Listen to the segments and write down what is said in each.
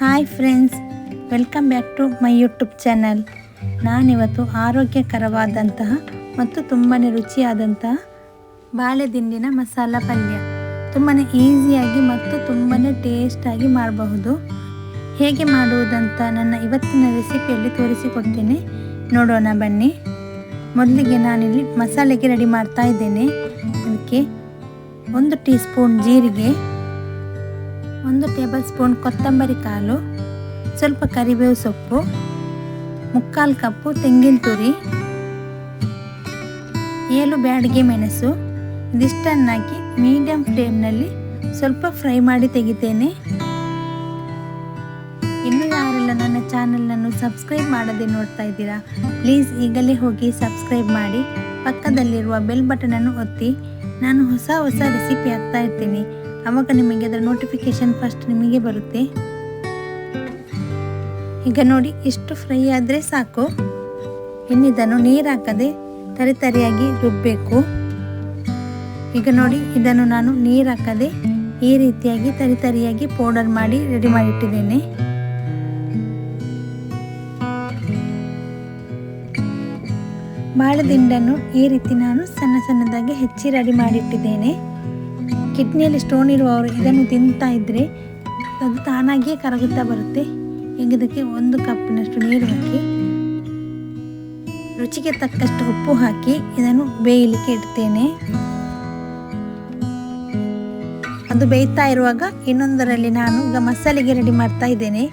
Hi friends, welcome back to my YouTube channel. ನಾನಿವತ್ತು ಆರೋಗ್ಯಕರವಾದಂತಹ ಮತ್ತು ತುಂಬಾ ರುಚಿಯಾದಂತಹ ಬಾಳೆ ದಿಂಡಿನ ಮಸಾಲ ಪಲ್ಯ. ತುಂಬಾ ಈಸಿಯಾಗಿ ಮತ್ತು ತುಂಬಾ ಟೇಸ್ಟಾಗಿ ಮಾಡಬಹುದು. ಹೇಗೆ ಮಾಡುವುದಂತ ನನ್ನ ಇವತ್ತಿನ ರೆಸಿಪಿಯಲ್ಲಿ ತೋರಿಸಿಕೊಡ್ತೀನಿ. ನೋಡೋಣ ಬನ್ನಿ. ಮೊದಲಿಗೆ ನಾನಿಲ್ಲಿ ಮಸಾಲೆಗೆ ರೆಡಿ ಮಾಡ್ತಾ ಇದ್ದೇನೆ. ಅದಕ್ಕೆ ಒಂದು ಟೀ ಸ್ಪೂನ್ ಜೀರಿಗೆ ಒಂದು ಟೇಬಲ್ ಸ್ಪೂನ್ ಕೊತ್ತಂಬರಿ ಕಾಳು, ಸ್ವಲ್ಪ ಕರಿಬೇವು ಸೊಪ್ಪು, ಮುಕ್ಕಾಲು ಕಪ್ಪು ತೆಂಗಿನ ತುರಿ, ಏಳು ಬ್ಯಾಡಿಗೆ ಮೆಣಸು, ಇದಿಷ್ಟನ್ನು ಹಾಕಿ ಮೀಡಿಯಂ ಫ್ಲೇಮ್ನಲ್ಲಿ ಸ್ವಲ್ಪ ಫ್ರೈ ಮಾಡಿ ತೆಗಿತೇನೆ. ಇನ್ನು ಯಾರೆಲ್ಲ ನನ್ನ ಚಾನಲನ್ನು ಸಬ್ಸ್ಕ್ರೈಬ್ ಮಾಡದೆ ನೋಡ್ತಾ ಇದ್ದೀರಾ, ಪ್ಲೀಸ್ ಈಗಲೇ ಹೋಗಿ ಸಬ್ಸ್ಕ್ರೈಬ್ ಮಾಡಿ. ಪಕ್ಕದಲ್ಲಿರುವ ಬೆಲ್ ಬಟನನ್ನು ಒತ್ತಿ, ನಾನು ಹೊಸ ಹೊಸ ರೆಸಿಪಿ ಹಾಕ್ತಾ ಇರ್ತೀನಿ. ಆವಾಗ ನಿಮಗೆ ಅದರ ನೋಟಿಫಿಕೇಶನ್ ಫಸ್ಟ್ ನಿಮಗೆ ಬರುತ್ತೆ. ಈಗ ನೋಡಿ ಇಷ್ಟು ಫ್ರೈ ಆದರೆ ಸಾಕು. ಇನ್ನಿದನ್ನು ನೀರು ಹಾಕದೆ ತರಿತರಿಯಾಗಿ ರುಬ್ಬಬೇಕು ಈಗ ನೋಡಿ, ಇದನ್ನು ನಾನು ನೀರು ಹಾಕದೆ ಈ ರೀತಿಯಾಗಿ ತರಿತರಿಯಾಗಿ ಪೌಡರ್ ಮಾಡಿ ರೆಡಿ ಮಾಡಿಟ್ಟಿದ್ದೇನೆ. ಬಾಳೆದಿಂಡನ್ನು ಈ ರೀತಿ ನಾನು ಸಣ್ಣ ಸಣ್ಣದಾಗಿ ಹೆಚ್ಚಿ ರೆಡಿ ಮಾಡಿಟ್ಟಿದ್ದೇನೆ. ಕಿಡ್ನಿಯಲ್ಲಿ ಸ್ಟೋನ್ ಇರುವವರು ಇದನ್ನು ತಿಂತಾ ಇದ್ದರೆ ಅದು ತಾನಾಗಿಯೇ ಕರಗುತ್ತಾ ಬರುತ್ತೆ. ಈಗ ಇದಕ್ಕೆ ಒಂದು ಕಪ್ಪಿನಷ್ಟು ನೀರು ಹಾಕಿ, ರುಚಿಗೆ ತಕ್ಕಷ್ಟು ಉಪ್ಪು ಹಾಕಿ ಇದನ್ನು ಬೇಯಲಿಕ್ಕೆ ಇಡ್ತೇನೆ. ಅದು ಬೇಯ್ತಾ ಇರುವಾಗ ಇನ್ನೊಂದರಲ್ಲಿ ನಾನು ಈಗ ಮಸಾಲೆಗೆ ರೆಡಿ ಮಾಡ್ತಾ ಇದ್ದೇನೆ.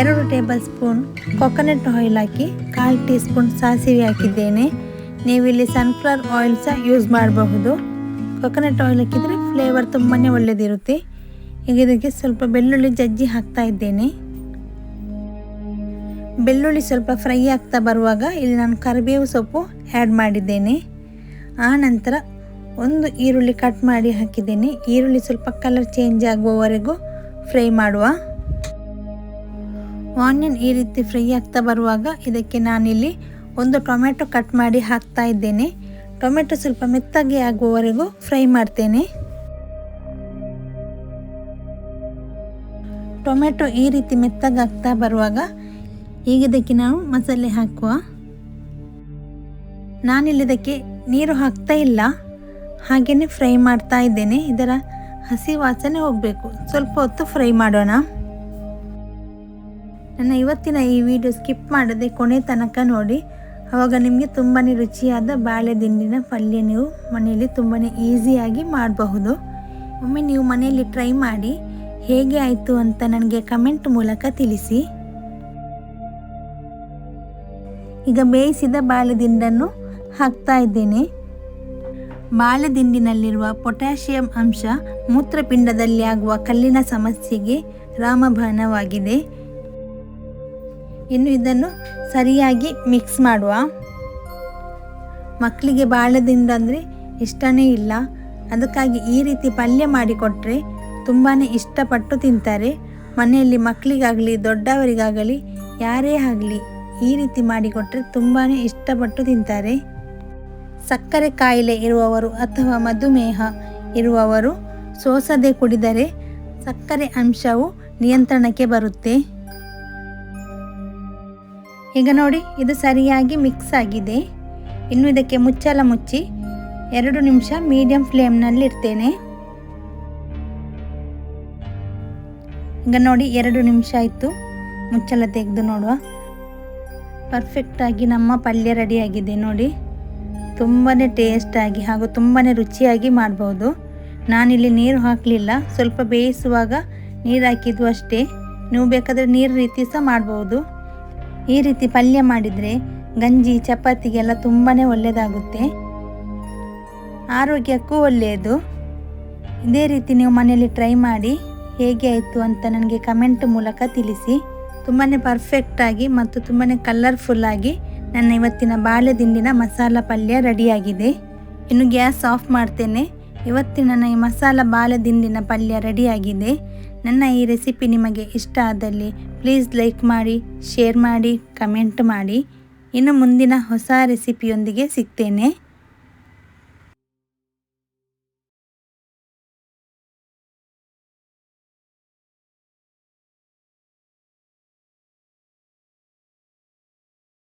ಎರಡು ಟೇಬಲ್ ಸ್ಪೂನ್ ಕೊಕೊನಟ್ ಆಯಿಲ್ ಹಾಕಿ, ಕಾಲು ಟೀ ಸ್ಪೂನ್ ಸಾಸಿವೆ ಹಾಕಿದ್ದೇನೆ. ನೀವಿಲ್ಲಿ ಸನ್ಫ್ಲವರ್ ಆಯಿಲ್ ಸಹ ಯೂಸ್ ಮಾಡಬಹುದು. ಕೊಕೊನಟ್ ಆಯಿಲ್ ಹಾಕಿದರೆ ಫ್ಲೇವರ್ ತುಂಬಾ ಒಳ್ಳೆಯದಿರುತ್ತೆ ಈಗ ಇದಕ್ಕೆ ಸ್ವಲ್ಪ ಬೆಳ್ಳುಳ್ಳಿ ಜಜ್ಜಿ ಹಾಕ್ತಾ ಇದ್ದೇನೆ. ಬೆಳ್ಳುಳ್ಳಿ ಸ್ವಲ್ಪ ಫ್ರೈ ಆಗ್ತಾ ಬರುವಾಗ ಇಲ್ಲಿ ನಾನು ಕರಿಬೇವು ಸೊಪ್ಪು ಆ್ಯಡ್ ಮಾಡಿದ್ದೇನೆ. ಆ ನಂತರ ಒಂದು ಈರುಳ್ಳಿ ಕಟ್ ಮಾಡಿ ಹಾಕಿದ್ದೇನೆ. ಈರುಳ್ಳಿ ಸ್ವಲ್ಪ ಕಲರ್ ಚೇಂಜ್ ಆಗುವವರೆಗೂ ಫ್ರೈ ಮಾಡುವ. ಆನಿಯನ್ ಈ ರೀತಿ ಫ್ರೈ ಆಗ್ತಾ ಬರುವಾಗ ಇದಕ್ಕೆ ನಾನಿಲ್ಲಿ ಒಂದು ಟೊಮೆಟೊ ಕಟ್ ಮಾಡಿ ಹಾಕ್ತಾ ಇದ್ದೇನೆ. ಟೊಮೆಟೊ ಸ್ವಲ್ಪ ಮೆತ್ತಗೆ ಆಗುವವರೆಗೂ ಫ್ರೈ ಮಾಡ್ತೇನೆ. ಟೊಮೆಟೊ ಈ ರೀತಿ ಮೆತ್ತಗಾಗ್ತಾ ಬರುವಾಗ ಈಗ ಇದಕ್ಕೆ ನಾವು ಮಸಾಲೆ ಹಾಕುವ. ನಾನಿಲ್ಲಿ ಇದಕ್ಕೆ ನೀರು ಹಾಕ್ತಾ ಇಲ್ಲ. ಹಾಗೆಯೇ ಫ್ರೈ ಮಾಡ್ತಾ ಇದ್ದೇನೆ. ಇದರ ಹಸಿ ವಾಸನೆ ಹೋಗಬೇಕು. ಸ್ವಲ್ಪ ಹೊತ್ತು ಫ್ರೈ ಮಾಡೋಣ. ನನ್ನ ಇವತ್ತಿನ ಈ ವಿಡಿಯೋ ಸ್ಕಿಪ್ ಮಾಡದೆ ಕೊನೆ ತನಕ ನೋಡಿ. ಆವಾಗ ನಿಮಗೆ ತುಂಬಾ ರುಚಿಯಾದ ಬಾಳೆ ದಿಂಡಿನ ಪಲ್ಯ ನೀವು ಮನೆಯಲ್ಲಿ ತುಂಬಾ ಈಸಿಯಾಗಿ ಮಾಡಬಹುದು. ಒಮ್ಮೆ ನೀವು ಮನೆಯಲ್ಲಿ ಟ್ರೈ ಮಾಡಿ. ಹೇಗೆ ಆಯಿತು ಅಂತ ನನಗೆ ಕಮೆಂಟ್ ಮೂಲಕ ತಿಳಿಸಿ. ಈಗ ಬೇಯಿಸಿದ ಬಾಳೆದಿಂಡನ್ನು ಹಾಕ್ತಾ ಇದ್ದೇನೆ. ಬಾಳೆದಿಂಡಿನಲ್ಲಿರುವ ಪೊಟ್ಯಾಷಿಯಂ ಅಂಶ ಮೂತ್ರಪಿಂಡದಲ್ಲಿ ಆಗುವ ಕಲ್ಲಿನ ಸಮಸ್ಯೆಗೆ ರಾಮಬಾಣವಾಗಿದೆ. ಇನ್ನು ಇದನ್ನು ಸರಿಯಾಗಿ ಮಿಕ್ಸ್ ಮಾಡುವ. ಮಕ್ಕಳಿಗೆ ಬಾಳೆದಿಂಡ ಅಂದರೆ ಇಷ್ಟನೇ ಇಲ್ಲ. ಅದಕ್ಕಾಗಿ ಈ ರೀತಿ ಪಲ್ಯ ಮಾಡಿಕೊಟ್ರೆ ತುಂಬಾ ಇಷ್ಟಪಟ್ಟು ತಿಂತಾರೆ. ಮನೆಯಲ್ಲಿ ಮಕ್ಕಳಿಗಾಗಲಿ, ದೊಡ್ಡವರಿಗಾಗಲಿ, ಯಾರೇ ಆಗಲಿ ಈ ರೀತಿ ಮಾಡಿಕೊಟ್ಟರೆ ತುಂಬಾ ಇಷ್ಟಪಟ್ಟು ತಿಂತಾರೆ. ಸಕ್ಕರೆ ಕಾಯಿಲೆ ಇರುವವರು ಅಥವಾ ಮಧುಮೇಹ ಇರುವವರು ಸೋಸದೆ ಕುಡಿದರೆ ಸಕ್ಕರೆ ಅಂಶವು ನಿಯಂತ್ರಣಕ್ಕೆ ಬರುತ್ತೆ. ಈಗ ನೋಡಿ, ಇದು ಸರಿಯಾಗಿ ಮಿಕ್ಸ್ ಆಗಿದೆ. ಇನ್ನು ಇದಕ್ಕೆ ಮುಚ್ಚಲ ಮುಚ್ಚಿ ಎರಡು ನಿಮಿಷ ಮೀಡಿಯಂ ಫ್ಲೇಮ್ನಲ್ಲಿ ಇಡ್ತೇನೆ. ಈಗ ನೋಡಿ ಎರಡು ನಿಮಿಷ ಆಯಿತು. ಮುಚ್ಚಳ ತೆಗೆದು ನೋಡುವ. ಪರ್ಫೆಕ್ಟಾಗಿ ನಮ್ಮ ಪಲ್ಯ ರೆಡಿಯಾಗಿದೆ ನೋಡಿ. ತುಂಬಾ ಟೇಸ್ಟಾಗಿ ಹಾಗೂ ತುಂಬಾ ರುಚಿಯಾಗಿ ಮಾಡ್ಬೋದು. ನಾನಿಲ್ಲಿ ನೀರು ಹಾಕಲಿಲ್ಲ. ಸ್ವಲ್ಪ ಬೇಯಿಸುವಾಗ ನೀರು ಹಾಕಿದ್ದು ಅಷ್ಟೇ. ನೀವು ಬೇಕಾದರೆ ನೀರು ರೀತಿ ಸಹ ಮಾಡ್ಬೋದು. ಈ ರೀತಿ ಪಲ್ಯ ಮಾಡಿದರೆ ಗಂಜಿ, ಚಪಾತಿಗೆಲ್ಲ ತುಂಬಾ ಒಳ್ಳೆಯದಾಗುತ್ತೆ ಆರೋಗ್ಯಕ್ಕೂ ಒಳ್ಳೆಯದು ಇದೇ ರೀತಿ ನೀವು ಮನೆಯಲ್ಲಿ ಟ್ರೈ ಮಾಡಿ. ಹೇಗೆ ಆಯಿತು ಅಂತ ನನಗೆ ಕಮೆಂಟ್ ಮೂಲಕ ತಿಳಿಸಿ. ತುಂಬಾ ಪರ್ಫೆಕ್ಟಾಗಿ ಮತ್ತು ತುಂಬಾ ಕಲರ್ಫುಲ್ಲಾಗಿ ನನ್ನ ಇವತ್ತಿನ ಬಾಳೆ ದಿಂಡಿನ ಮಸಾಲ ಪಲ್ಯ ರೆಡಿಯಾಗಿದೆ. ಇನ್ನು ಗ್ಯಾಸ್ ಆಫ್ ಮಾಡ್ತೇನೆ. ಇವತ್ತಿನ ನನ್ನ ಈ ಮಸಾಲ ಬಾಳೆ ದಿಂಡಿನ ಪಲ್ಯ ರೆಡಿಯಾಗಿದೆ. ನನ್ನ ಈ ರೆಸಿಪಿ ನಿಮಗೆ ಇಷ್ಟ ಆದಲ್ಲಿ ಪ್ಲೀಸ್ ಲೈಕ್ ಮಾಡಿ ಶೇರ್ ಮಾಡಿ ಕಮೆಂಟ್ ಮಾಡಿ. ಇನ್ನು ಮುಂದಿನ ಹೊಸ ರೆಸಿಪಿಯೊಂದಿಗೆ ಸಿಗ್ತೇನೆ.